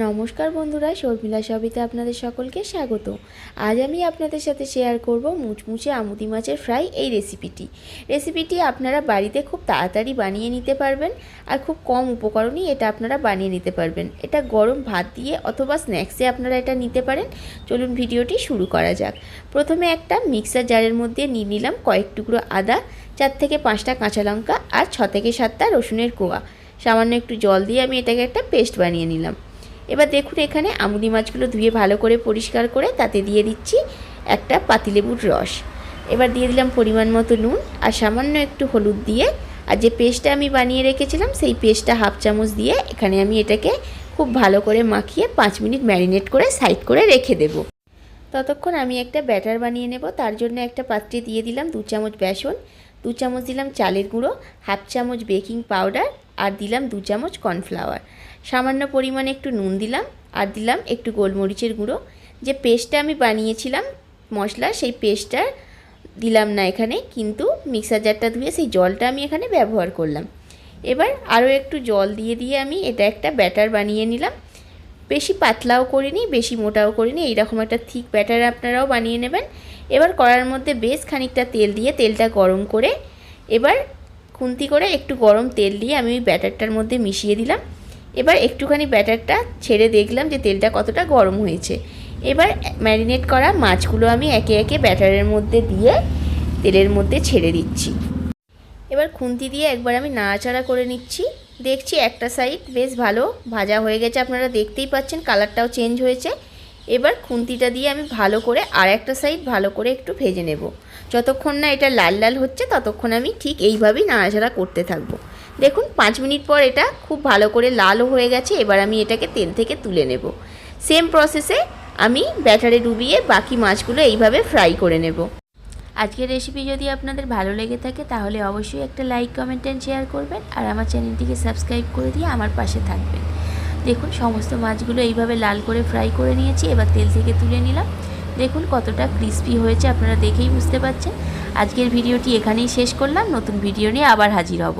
নমস্কার বন্ধুরা, শর্মিলা সবিতে আপনাদের সকলকে স্বাগত। আজ আমি আপনাদের সাথে শেয়ার করব মুচমুচে আমুদি মাছের ফ্রাই এই রেসিপিটি রেসিপিটি আপনারা বাড়িতে খুব তাড়াতাড়ি বানিয়ে নিতে পারবেন আর খুব কম উপকরণই এটা আপনারা বানিয়ে নিতে পারবেন। এটা গরম ভাত দিয়ে অথবা স্ন্যাক্সে আপনারা এটা নিতে পারেন। চলুন ভিডিওটি শুরু করা যাক। প্রথমে একটা মিক্সার জারের মধ্যে নিয়ে নিলাম কয়েক টুকরো আদা, চার থেকে পাঁচটা কাঁচা লঙ্কা আর ছ থেকে সাতটা রসুনের কোয়া। সামান্য একটু জল দিয়ে আমি এটাকে একটা পেস্ট বানিয়ে নিলাম। এবার দেখুন এখানে আমুদি মাছগুলো ধুয়ে ভালো করে পরিষ্কার করে তাতে দিয়ে দিচ্ছি একটা পাতিলেবুর রস। এবার দিয়ে দিলাম পরিমাণ মতো নুন আর সামান্য একটু হলুদ দিয়ে আর যে পেস্টটা আমি বানিয়ে রেখেছিলাম সেই পেস্টটা হাফ চামচ দিয়ে এখানে আমি এটাকে খুব ভালো করে মাখিয়ে পাঁচ মিনিট ম্যারিনেট করে সাইড করে রেখে দেবো। ততক্ষণ আমি একটা ব্যাটার বানিয়ে নেব, তার জন্য একটা পাত্রে দিয়ে দিলাম দু চামচ বেসন, দু চামচ দিলাম চালের গুঁড়ো, হাফ চামচ বেকিং পাউডার আর দিলাম দু চামচ কর্নফ্লাওয়ার। সামান্য পরিমাণে একটু নুন দিলাম আর দিলাম একটু গোলমরিচের গুঁড়ো। যে পেস্টটা আমি বানিয়েছিলাম মশলা, সেই পেস্টটা দিলাম না এখানে, কিন্তু মিক্সার জারটা ধুয়ে সেই জলটা আমি এখানে ব্যবহার করলাম। এবার আরও একটু জল দিয়ে দিয়ে আমি এটা একটা ব্যাটার বানিয়ে নিলাম। বেশি পাতলাও করিনি, বেশি মোটাও করিনি, এইরকম একটা থিক ব্যাটার আপনারাও বানিয়ে নেবেন। এবার কড়ার মধ্যে বেশ খানিকটা তেল দিয়ে তেলটা গরম করে, এবার খুন্তি করে একটু গরম তেল দিয়ে আমি ওই ব্যাটারটার মধ্যে মিশিয়ে দিলাম। এবার একটুখানি ব্যাটারটা ছেড়ে দেখলাম যে তেলটা কতটা গরম হয়েছে। এবার ম্যারিনেট করা মাছগুলো আমি একে একে ব্যাটারের মধ্যে দিয়ে তেলের মধ্যে ছেড়ে দিচ্ছি। এবার খুন্তি দিয়ে একবার আমি নাড়াচাড়া করে নিচ্ছি। দেখছি একটা সাইড বেশ ভালো ভাজা হয়ে গেছে, আপনারা দেখতেই পাচ্ছেন কালারটাও চেঞ্জ হয়েছে। এবার খুন্তিটা দিয়ে আমি ভালো করে আর একটা সাইড ভালো করে একটু ভেজে নেব। যতক্ষণ না এটা লাল লাল হচ্ছে, ততক্ষণ আমি ঠিক এইভাবেই নাড়াচাড়া করতে থাকব। দেখুন, পাঁচ মিনিট পর এটা খুব ভালো করে লালও হয়ে গেছে, এবার আমি এটাকে তেল থেকে তুলে নেব। সেম প্রসেসে আমি ব্যাটারে ডুবিয়ে বাকি মাছগুলো এইভাবে ফ্রাই করে নেব। আজকের রেসিপি যদি আপনাদের ভালো লেগে থাকে, তাহলে অবশ্যই একটা লাইক কমেন্ট অ্যান্ড শেয়ার করবেন, আর আমার চ্যানেলটিকে সাবস্ক্রাইব করে দিয়ে আমার পাশে থাকবেন। দেখুন, সমস্ত মাছগুলো এইভাবে লাল করে ফ্রাই করে নিয়েছি, এবার তেল থেকে তুলে নিলাম। দেখুন, কতটা ক্রিস্পি হয়েছে, আপনারা দেখেই বুঝতে পারছেন। আজকের ভিডিওটি এখানেই শেষ করলাম, নতুন ভিডিও নিয়ে আবার হাজির হব।